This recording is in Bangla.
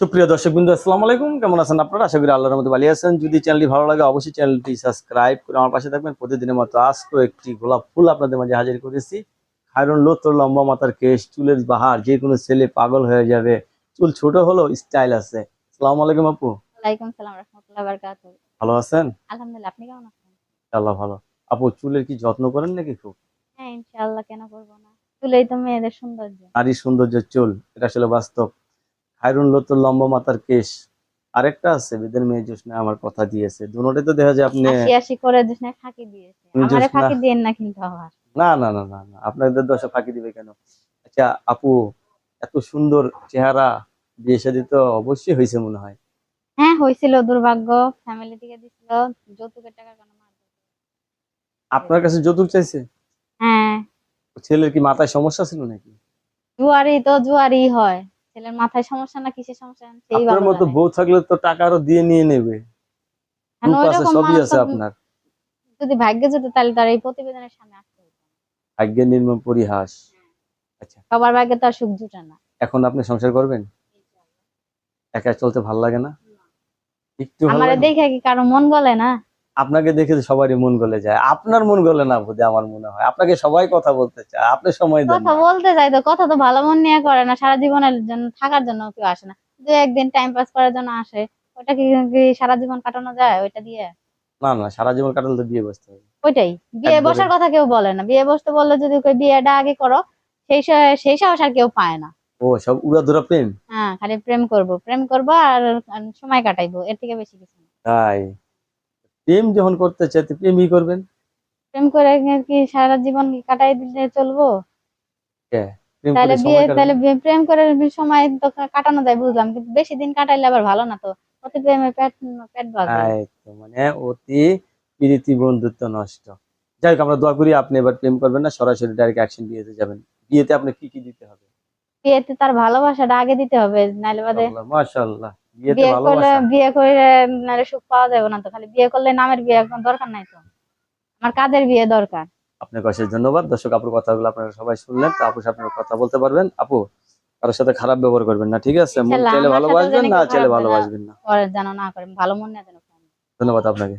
সুপ্রিয় দর্শক বিন্দু আসসালামু আলাইকুম। কেমন আছেন আপনারা? আশা করি আল্লাহর মধ্যে ভালো আছেন। যদি চ্যানেলটি ভালো লাগে অবশ্যই চ্যানেলটি সাবস্ক্রাইব করে আমার পাশে থাকবেন। প্রতিদিনের মতো আজ তো একটি গোলাপ ফুল আপনাদের মাঝে হাজির করেছি। খায়রন লোতর লম্বা মাথার কেশ চুলের বাহার যে কোনো ছেলে পাগল হয়ে যাবে। চুল ছোট হলো স্টাইল আছে। আসসালামু আলাইকুম আপু। ওয়ালাইকুম সালাম রহমতুল্লাহ বারকাত ভালো আছেন? আলহামদুলিল্লাহ আপনি কেমন আছেন? আল্লাহ ভালো। আপু চুলের কি যত্ন করেন নাকি খুব? হ্যাঁ ইনশাআল্লাহ কেন করব না? চুলেই তো মেয়েদের সৌন্দর্য। নারী সৌন্দর্য চুল এটা আসলে বাস্তব। খায়রুন লোতর লম্বা মাথার কেশ। আরেকটা আছে বেদের মেয়ে জোসনা আমার কথা দিয়েছে। দুটোতে তো দেখা যায় আপনি আশি আশি করে জোসনা ফাঁকি দিয়েছে। আমারে ফাঁকি দিয়েন না কিন্তু আবার না না না না না আপনাদের দশা ফাঁকি দিবে কেন? আচ্ছা আপু এত সুন্দর চেহারা বিয়ে শাদী তো অবশ্যই হয়েছে মনে হয়। হ্যাঁ হয়েছিল দুর্ভাগ্য। ফ্যামিলি থেকে দিছিল যৌতুকের টাকা কেন মার আপনার কাছে যৌতুক চাইছে? হ্যাঁ। ছেলের কি মাথায় সমস্যা ছিল নাকি? জুয়ারি তো জুয়ারি হয়। ছেলের মাথায় সমস্যা না কিসের সমস্যা সেই আপনার মতো বউ থাকলে তো টাকা আরও দিয়ে নিয়ে নেবে। আছে সবই আছে আপনার। যদি ভাগ্যে যেত তাহলে তার এই প্রতিবেদনের সামনে আসতে হতো। না। ভাগ্যের নির্মম পরিহাস। আচ্ছা। সবার ভাগ্যে তো আর সুখ জুটে না। এখন আপনি সংসার করবেন? একা চলতে ভালো লাগে না? একটু আমারে দেখে কি কারও মন গলে না? আপনাকে দেখে সবারই মন গলে যায়। আপনার মন গলে না বুঝে আমার মনে হয়। আপনাকে সবাই কথা বলতে চায় আপনি সময় দেন কথা বলতে চাই তো কথা তো ভালো মন নিয়ে করে না সারা জীবনের জন্য থাকার জন্য কেউ আসে না। দু একদিন টাইম পাস করার জন্য আসে ওটা কি সারা জীবন কাটানো যায় ওইটা দিয়ে? না না সারা জীবন কাটালে তো বিয়ে বসতে হবে। ওইটাই বিয়ে বসার কথা কেউ বলে না। বিয়ে বসতে বললে যদি কই বিয়েটা আগে করো সেই সেই সাহস আর কেউ পায় না। ও সব উড়াধুরা প্রেম? হ্যাঁ খালি প্রেম করব প্রেম করব আর আর সময় কাটাইবো এর থেকে বেশি কিছু না। তাই? প্রেম যখন করতে চাইতে প্রেমই করবেন। প্রেম করে কি সারা জীবন কাটাই দিলে চলবো? প্রেম তাহলে করে বিয়ে তাহলে প্রেম করে সময় তো কাটানো যায় বুঝলাম। কিন্তু বেশি দিন কাটাইলে আবার ভালো না তো। অতি প্রেমে পেট পেট বাজে তাই তো মানে অতি প্রীতি বন্ধুত্ব নষ্ট। যাই হোক আমরা দোয়া করি আপনি এবার প্রেম করবেন না সরাসরি ডাইরেক্ট অ্যাকশন বিয়েতে যাবেন। বিয়েতে আপনি কি কি দিতে হবে? বিয়েতে তার ভালোবাসাটা আগে দিতে হবে নাইলে বাদে মাশাআল্লাহ। বিয়ে করলে বিয়ে করে সুখ পাওয়া যাবে না তো খালি বিয়ে করলে নামের বিয়ে দরকার নাই তো। আমার কাদের বিয়ে দরকার? আপনাকে অশেষ ধন্যবাদ। দর্শক আপুর কথাগুলো আপনারা সবাই শুনলেন তো আপু আপনার কথা বলতে পারবেন। আপু কারোর সাথে খারাপ ব্যবহার করবেন না ঠিক আছে? মন ভালোবাসবেন না চাইলে ভালোবাসবেন না। পরে যেন না করেন ভালো মনে যেন করে। ধন্যবাদ আপনাকে।